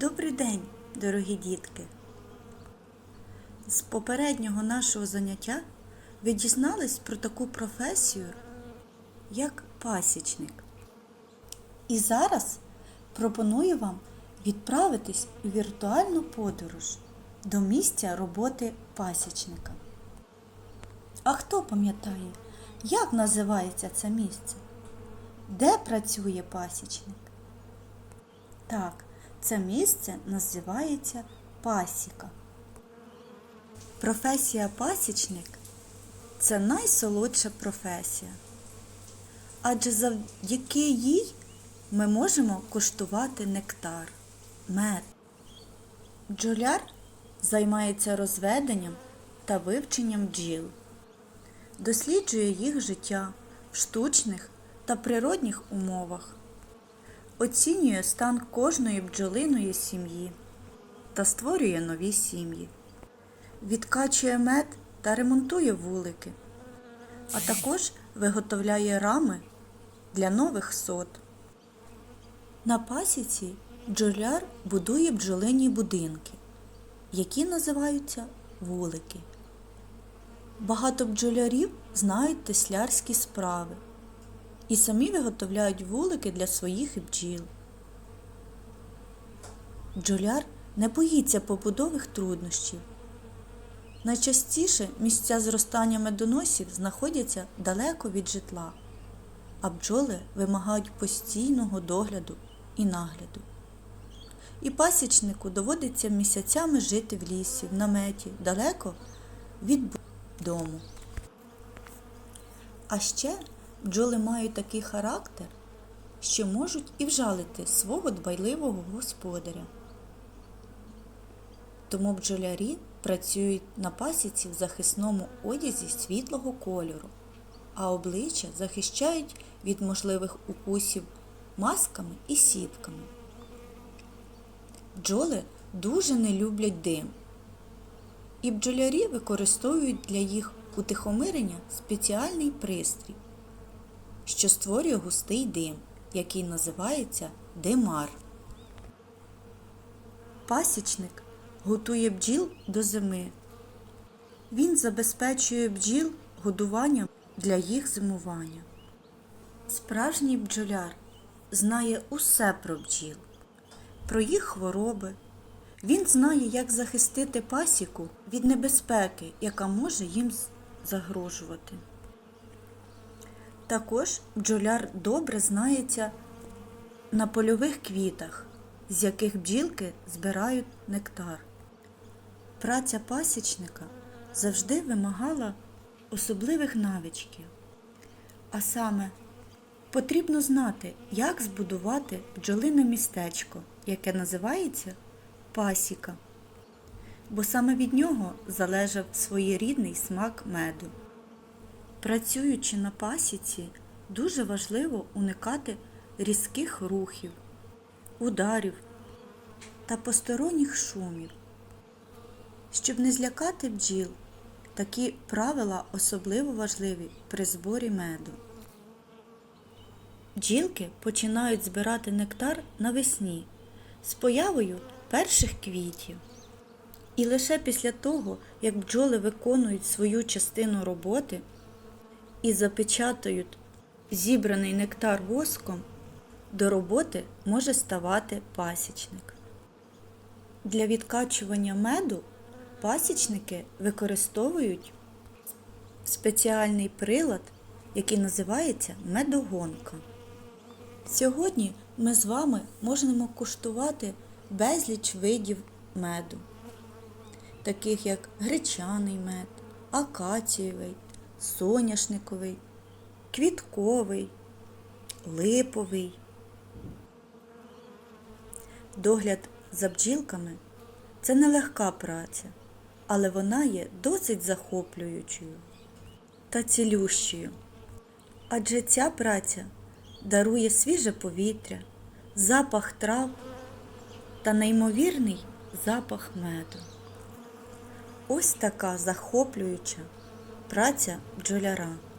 Добрий день, дорогі дітки! З попереднього нашого заняття ви дізнались про таку професію, як пасічник. І зараз пропоную вам відправитись у віртуальну подорож до місця роботи пасічника. А хто пам'ятає, як називається це місце? Де працює пасічник? Так, це місце називається пасіка. Професія пасічник це найсолодша професія. Адже завдяки їй ми можемо куштувати нектар, мед. Бджоляр займається розведенням та вивченням бджіл, досліджує їх життя в штучних та природних умовах оцінює стан кожної бджолиної сім'ї та створює нові сім'ї, відкачує мед та ремонтує вулики, а також виготовляє рами для нових сот. На пасіці бджоляр будує бджолині будинки, які називаються вулики. Багато бджолярів знають теслярські справи і самі виготовляють вулики для своїх бджіл. Бджоляр не боїться побудових труднощів. Найчастіше місця зростання медоносів знаходяться далеко від житла, а бджоли вимагають постійного догляду і нагляду. І пасічнику доводиться місяцями жити в лісі, в наметі, далеко від дому. А ще бджоли мають такий характер, що можуть і вжалити свого дбайливого господаря. Тому бджолярі працюють на пасіці в захисному одязі світлого кольору, а обличчя захищають від можливих укусів масками і сітками. Бджоли дуже не люблять дим, і бджолярі використовують для їх утихомирення спеціальний пристрій що створює густий дим, який називається димар. Пасічник готує бджіл до зими. Він забезпечує бджіл годуванням для їх зимування. Справжній бджоляр знає усе про бджіл, про їх хвороби. Він знає, як захистити пасіку від небезпеки, яка може їм загрожувати. Також бджоляр добре знається на польових квітах, з яких бджілки збирають нектар. Праця пасічника завжди вимагала особливих навичків. А саме потрібно знати, як збудувати бджолине містечко, яке називається пасіка, бо саме від нього залежав своєрідний смак меду. Працюючи на пасіці, дуже важливо уникати різких рухів, ударів та посторонніх шумів. Щоб не злякати бджіл, такі правила особливо важливі при зборі меду. Бджілки починають збирати нектар навесні з появою перших квітів. І лише після того, як бджоли виконують свою частину роботи, і запечатають зібраний нектар воском, до роботи може ставати пасічник. Для відкачування меду пасічники використовують спеціальний прилад, який називається медогонка. Сьогодні ми з вами можемо куштувати безліч видів меду, таких як гречаний мед, акацієвий, соняшниковий, квітковий, липовий. Догляд за бджілками це нелегка праця, але вона є досить захоплюючою та цілющою. Адже ця праця дарує свіже повітря, запах трав та неймовірний запах меду. Ось така захоплююча праця бджоляра.